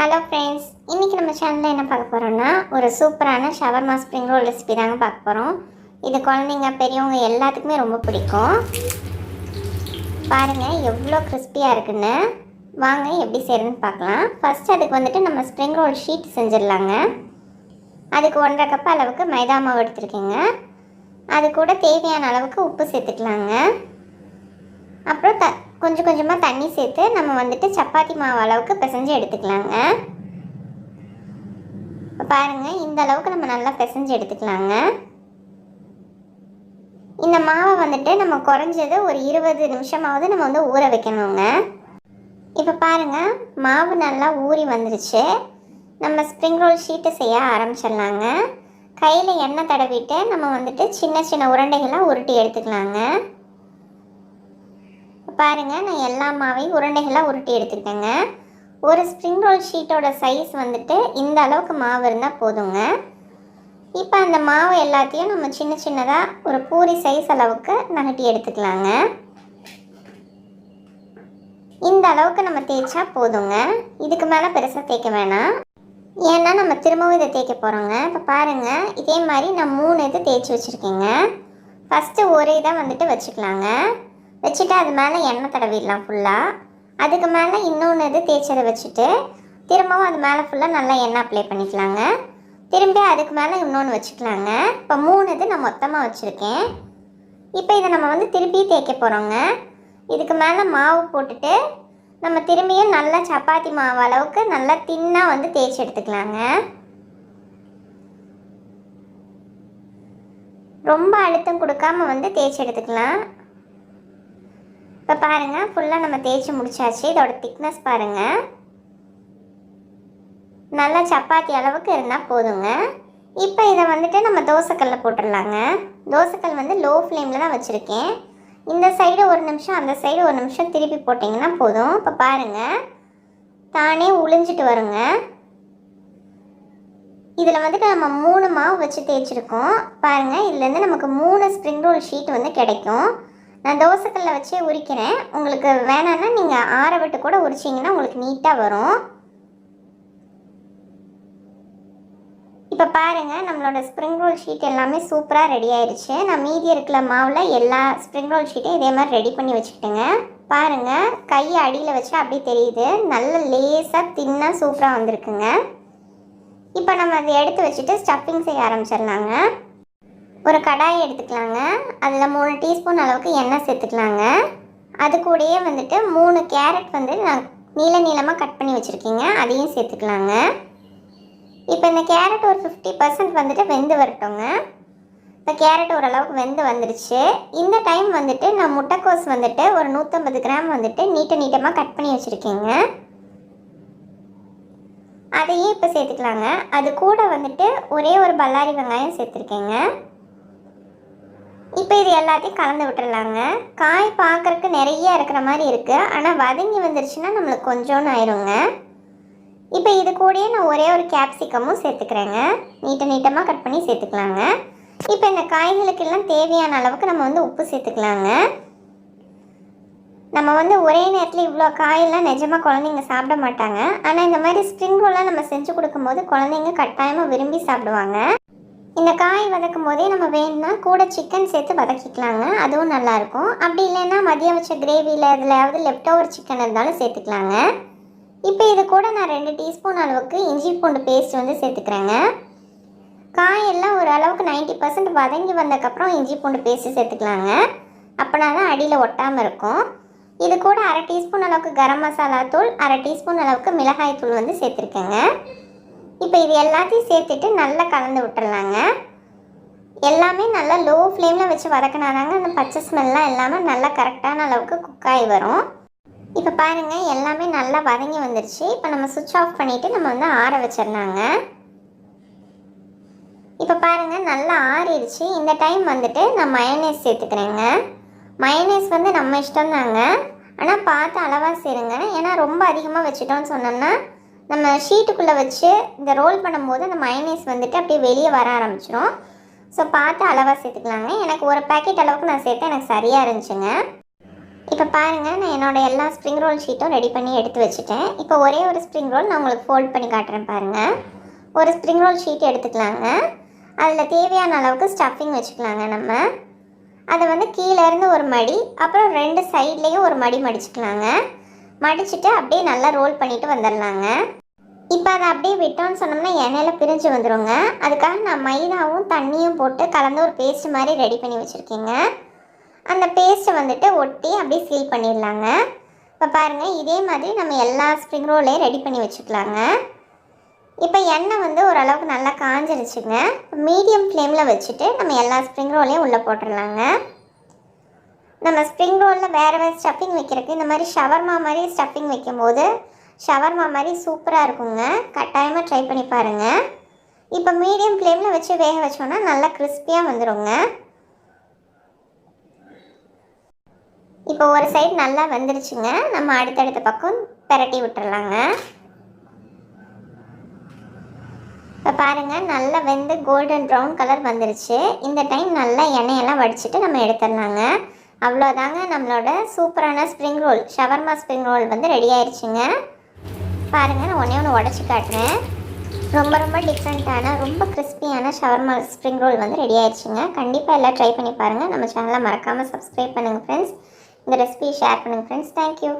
Hello friends இன்றைக்கி நம்ம சேனலில் என்ன பார்க்க போகிறோம்னா ஒரு சூப்பரான ஷவர்மா ஸ்ப்ரிங் ரோல் ரெசிபி தாங்க பார்க்க போகிறோம் இது குழந்தைங்க பெரியவங்க எல்லாத்துக்குமே ரொம்ப பிடிக்கும். பாருங்கள் எவ்வளோ கிறிஸ்பியாக இருக்குன்னு. வாங்க எப்படி செய்கிறதுன்னு பார்க்கலாம். ஃபஸ்ட் அதுக்கு வந்துட்டு நம்ம ஸ்ப்ரிங் ரோல் ஷீட் செஞ்சிடலாங்க. அதுக்கு ஒன்றரை கப் அளவுக்கு மைதா மாவு எடுத்துருக்கேங்க. அது கூட தேவையான அளவுக்கு உப்பு சேர்த்துக்கலாங்க. அப்புறம் த கொஞ்சம் கொஞ்சமாக தண்ணி சேர்த்து நம்ம வந்துட்டு சப்பாத்தி மாவு அளவுக்கு பிசைஞ்சு எடுத்துக்கலாங்க. இப்போ பாருங்கள் இந்த அளவுக்கு நம்ம நல்லா பிசைஞ்சு எடுத்துக்கலாங்க. இந்த மாவை வந்துட்டு நம்ம குறைஞ்சது ஒரு இருபது நிமிஷமாவது நம்ம வந்து ஊற வைக்கணுங்க. இப்போ பாருங்கள் மாவு நல்லா ஊறி வந்துருச்சு. நம்ம ஸ்ப்ரிங் ரோல் ஷீட்டு செய்ய ஆரம்பிச்சிடலாங்க. கையில் எண்ணெய் தடவிட்டு நம்ம வந்துட்டு சின்ன சின்ன உருண்டைகளாக உருட்டி எடுத்துக்கலாங்க. பாருங்கள் நான் எல்லா மாவையும் உருண்டைகளாக உருட்டி எடுத்துக்கிட்டேங்க. ஒரு ஸ்ப்ரிங் ரோல் ஷீட்டோட சைஸ் வந்துட்டு இந்த அளவுக்கு மாவு இருந்தால் போதுங்க. இப்போ அந்த மாவு எல்லாத்தையும் நம்ம சின்ன சின்னதாக ஒரு பூரி சைஸ் அளவுக்கு நகட்டி எடுத்துக்கலாங்க. இந்த அளவுக்கு நம்ம தேய்ச்சா போதுங்க. இதுக்கு மேலே பெருசாக தேய்க்க வேணாம். ஏன்னா நம்ம திரும்பவும் இதை தேய்க்க போகிறோங்க இப்போ பாருங்கள் இதே மாதிரி நான் மூணு இது தேய்ச்சி வச்சுருக்கேங்க. ஃபஸ்ட்டு ஒரு இதை வந்துட்டு வச்சுக்கலாங்க. வச்சுட்டு அது மேலே எண்ணெய் தடவிடலாம் ஃபுல்லாக அதுக்கு மேலே இன்னொன்று இது தேய்ச்சதை வச்சுட்டு திரும்பவும் அது மேலே ஃபுல்லாக நல்லா எண்ணெய் அப்ளை பண்ணிக்கலாங்க. திரும்பி அதுக்கு மேலே இன்னொன்று வச்சுக்கலாங்க. இப்போ மூணு இது நான் மொத்தமாக வச்சுருக்கேன். இப்போ இதை நம்ம வந்து திருப்பி தேய்க்க போகிறோங்க இதுக்கு மேலே மாவு போட்டுட்டு நம்ம திரும்பியும் நல்லா சப்பாத்தி மாவு அளவுக்கு நல்லா தின்னாக வந்து தேய்ச்சி எடுத்துக்கலாங்க. ரொம்ப அழுத்தம் கொடுக்காம வந்து தேய்ச்சி எடுத்துக்கலாம். இப்போ பாருங்கள் ஃபுல்லாக நம்ம தேய்ச்சி முடிச்சாச்சு. இதோட திக்னஸ் பாருங்கள் நல்லா சப்பாத்தி அளவுக்கு இருந்தால் போதுங்க. இப்போ இதை வந்துட்டு நம்ம தோசைக்கல்ல போட்டுடலாங்க. தோசைக்கல் வந்து லோ ஃப்ளேமில் தான் வச்சுருக்கேன். இந்த சைடு ஒரு நிமிஷம் அந்த சைடு ஒரு நிமிஷம் திருப்பி போட்டிங்கன்னா போதும். இப்போ பாருங்கள் தானே உளிஞ்சிட்டு வருங்க. இதில் வந்துட்டு நம்ம மூணு மாவு வச்சு தேய்ச்சிருக்கோம். பாருங்கள் இதுலேருந்து நமக்கு மூணு ஸ்ப்ரிங் ரோல் ஷீட் வந்து கிடைக்கும். நான் தோசைக்கல்ல வச்சு உரிக்கிறேன். உங்களுக்கு வேணான்னா நீங்கள் ஆற விட்டு கூட உரிச்சிங்கன்னா உங்களுக்கு நீட்டாக வரும். இப்போ பாருங்கள் நம்மளோட ஸ்ப்ரிங் ரோல் ஷீட் எல்லாமே சூப்பராக ரெடி ஆயிடுச்சு நான் மீதி இருக்கிற மாவில் எல்லா ஸ்ப்ரிங் ரோல் ஷீட்டையும் இதே மாதிரி ரெடி பண்ணி வச்சுக்கிட்டுங்க. பாருங்கள் கையை அடியில் வச்சு அப்படியே தெரியுது. நல்ல லேஸாக தின்னாக சூப்பராக வந்திருக்குங்க. இப்போ நம்ம அதை எடுத்து வச்சுட்டு ஸ்டஃபிங் செய்ய ஆரம்பிச்சிடலாங்க. ஒரு கடாயை எடுத்துக்கலாங்க. அதில் மூணு டீஸ்பூன் அளவுக்கு எண்ணெய் சேர்த்துக்கலாங்க. அது கூடயே வந்துட்டு மூணு கேரட் வந்து நான் நீள நீளமாக கட் பண்ணி வச்சுருக்கீங்க. அதையும் சேர்த்துக்கலாங்க. இப்போ இந்த கேரட் ஒரு ஃபிஃப்டி பர்சன்ட் வந்துட்டு வெந்து வரட்டுங்க. இப்போ கேரட் ஓரளவுக்கு வெந்து வந்துடுச்சு இந்த டைம் வந்துட்டு நான் முட்டைக்கோஸ் வந்துட்டு ஒரு நூற்றம்பது கிராம் வந்துட்டு நீட்ட நீட்டமாக கட் பண்ணி வச்சுருக்கேங்க. அதையும் இப்போ சேர்த்துக்கலாங்க. அது கூட வந்துட்டு ஒரே ஒரு பல்லாரி வெங்காயம் சேர்த்துருக்கேங்க. இப்போ இது எல்லாத்தையும் கலந்து விட்டுறலாங்க. காய் பார்க்குறக்கு நிறைய இருக்கிற மாதிரி இருக்குது ஆனால் வதங்கி வந்துருச்சுன்னா நம்மளுக்கு கொஞ்சோன்னு ஆயிருங்க. இப்போ இது கூடயே நான் ஒரே ஒரு கேப்சிகமும் சேர்த்துக்கிறேங்க. நீட்ட நீட்டமாக கட் பண்ணி சேர்த்துக்கலாங்க. இப்போ இந்த காய்களுக்கெல்லாம் தேவையான அளவுக்கு நம்ம வந்து உப்பு சேர்த்துக்கலாங்க. நம்ம வந்து ஒரே நேரத்தில் இவ்வளோ காயெல்லாம் நிஜமாக குழந்தைங்க சாப்பிட மாட்டாங்க. ஆனால் இந்த மாதிரி ஸ்ப்ரிங் ரோலாம் நம்ம செஞ்சு கொடுக்கும்போது குழந்தைங்க கட்டாயமாக விரும்பி சாப்பிடுவாங்க. இந்த காய் வதக்கும் போதே நம்ம வேணும்னா கூட சிக்கன் சேர்த்து வதக்கிக்கலாங்க. அதுவும் நல்லாயிருக்கும். அப்படி இல்லைன்னா மதியம் வச்ச கிரேவியில் எதுலையாவது லெஃப்ட் ஓவர் சிக்கன் இருந்தாலும் சேர்த்துக்கலாங்க. இப்போ இது கூட நான் ரெண்டு டீஸ்பூன் அளவுக்கு இஞ்சி பூண்டு பேஸ்ட் வந்து சேர்த்துக்கிறேங்க. காயெல்லாம் ஓரளவுக்கு அளவுக்கு நைன்ட்டி பர்சன்ட் வதங்கி வந்ததுக்கப்புறம் இஞ்சி பூண்டு பேஸ்ட்டு சேர்த்துக்கலாங்க. அப்போனா தான் அடியில் ஒட்டாமல் இருக்கும். இது கூட அரை டீஸ்பூன் அளவுக்கு கரம் மசாலா தூள் அரை டீஸ்பூன் அளவுக்கு மிளகாய் தூள் வந்து சேர்த்துருக்கேங்க. இப்போ இது எல்லாத்தையும் சேர்த்துட்டு நல்லா கலந்து விட்டுடலாங்க எல்லாமே நல்லா லோ ஃப்ளேமில் வச்சு வதக்கினாதாங்க அந்த பச்சை ஸ்மெல்லாம் இல்லாமல் நல்லா கரெக்டான அளவுக்கு குக் ஆகி வரும். இப்போ பாருங்கள் எல்லாமே நல்லா வதங்கி வந்துருச்சு. இப்போ நம்ம சுவிட்ச் ஆஃப் பண்ணிவிட்டு நம்ம வந்து ஆற வச்சிடலாங்க. இப்போ பாருங்கள் நல்லா ஆறிடுச்சு. இந்த டைம் வந்துட்டு நான் மயனேஸ் சேர்த்துக்கிறேங்க. மயனேஸ் வந்து நம்ம இஷ்டம் தாங்க ஆனால் பார்த்து அளவாக சேருங்க ஏன்னா ரொம்ப அதிகமாக வச்சுட்டோம்னு சொன்னோம்னா நம்ம ஷீட்டுக்குள்ளே வச்சு இந்த ரோல் பண்ணும்போது அந்த மயனேஸ் வந்துட்டு அப்படியே வெளியே வர ஆரம்பிச்சிடும் ஸோ பார்த்து அளவாக சேர்த்துக்கலாங்க. எனக்கு ஒரு பேக்கெட் அளவுக்கு நான் சேர்த்தேன் எனக்கு சரியாக இருந்துச்சுங்க. இப்போ பாருங்கள் நான் என்னோடய எல்லா ஸ்ப்ரிங் ரோல் ஷீட்டும் ரெடி பண்ணி எடுத்து வச்சுட்டேன். இப்போ ஒரே ஒரு ஸ்ப்ரிங் ரோல் நான் உங்களுக்கு ஃபோல்ட் பண்ணி காட்டுறேன் பாருங்கள் ஒரு ஸ்ப்ரிங் ரோல் ஷீட் எடுத்துக்கலாங்க. அதில் தேவையான அளவுக்கு ஸ்டஃபிங் வச்சுக்கலாங்க நம்ம. அதை வந்து கீழே இருந்து ஒரு மடி அப்புறம் ரெண்டு சைட்லேயும் ஒரு மடி மடிச்சுக்கலாங்க. மடிச்சுட்டு அப்படியே நல்லா ரோல் பண்ணிட்டு வந்துடலாங்க. இப்போ அதை அப்படியே விட்டோம்னு சொன்னோம்னா எண்ணெயில் பிரிஞ்சு வந்துடுங்க அதுக்காக நான் மைதாவும் தண்ணியும் போட்டு கலந்து ஒரு பேஸ்ட் மாதிரி ரெடி பண்ணி வச்சுருக்கேங்க. அந்த பேஸ்ட்டை வந்துட்டு ஒட்டி அப்படியே சீல் பண்ணிடலாங்க. இப்போ பாருங்கள் இதே மாதிரி நம்ம எல்லா ஸ்ப்ரிங் ரோலையும் ரெடி பண்ணி வச்சுக்கலாங்க. இப்போ எண்ணெய் வந்து ஓரளவுக்கு நல்லா காஞ்சிருச்சுங்க. மீடியம் ஃப்ளேமில் வச்சுட்டு நம்ம எல்லா ஸ்ப்ரிங் ரோலையும் உள்ளே போட்டுடலாங்க. நம்ம ஸ்ப்ரிங் ரோலில் வேறு வேறு ஸ்டஃபிங் வைக்கிறதுக்கு இந்த மாதிரி ஷவர்மா மாதிரி ஸ்டஃபிங் வைக்கும்போது ஷவர்மா மாதிரி சூப்பராக இருக்குங்க. கட்டாயமாக ட்ரை பண்ணி பாருங்கள் இப்போ மீடியம் ஃப்ளேமில் வச்சு வேக வச்சோன்னா நல்லா கிறிஸ்பியாக வந்துடுங்க இப்போ ஒரு சைடு நல்லா வந்துருச்சுங்க. நம்ம அடுத்தடுத்த பக்கம் பெரட்டி விட்டுறலாங்க. இப்போ பாருங்கள் நல்லா வெந்து கோல்டன் ப்ரௌன் கலர் வந்துருச்சு. இந்த டைம் நல்லா எண்ணெயெல்லாம் வடிச்சிட்டு நம்ம எடுத்துடலாங்க. அவ்வளோதாங்க நம்மளோட சூப்பரான spring roll shawarma spring roll வந்து ரெடி ஆயிடுச்சுங்க பாருங்கள் நான் ஒன்றே ஒன்று உடச்சி காட்டுறேன். ரொம்ப ரொம்ப டிஃப்ரெண்ட்டான ரொம்ப கிறிஸ்பியான ஷவர்மா ஸ்ப்ரிங் ரோல் வந்து ரெடி ஆயிடுச்சுங்க கண்டிப்பாக எல்லாம் ட்ரை பண்ணி பாருங்கள் நம்ம சேனலை மறக்காமல் சப்ஸ்கிரைப் பண்ணுங்கள் ஃப்ரெண்ட்ஸ் இந்த ரெசிபியை ஷேர் பண்ணுங்கள் ஃப்ரெண்ட்ஸ் தேங்க்யூ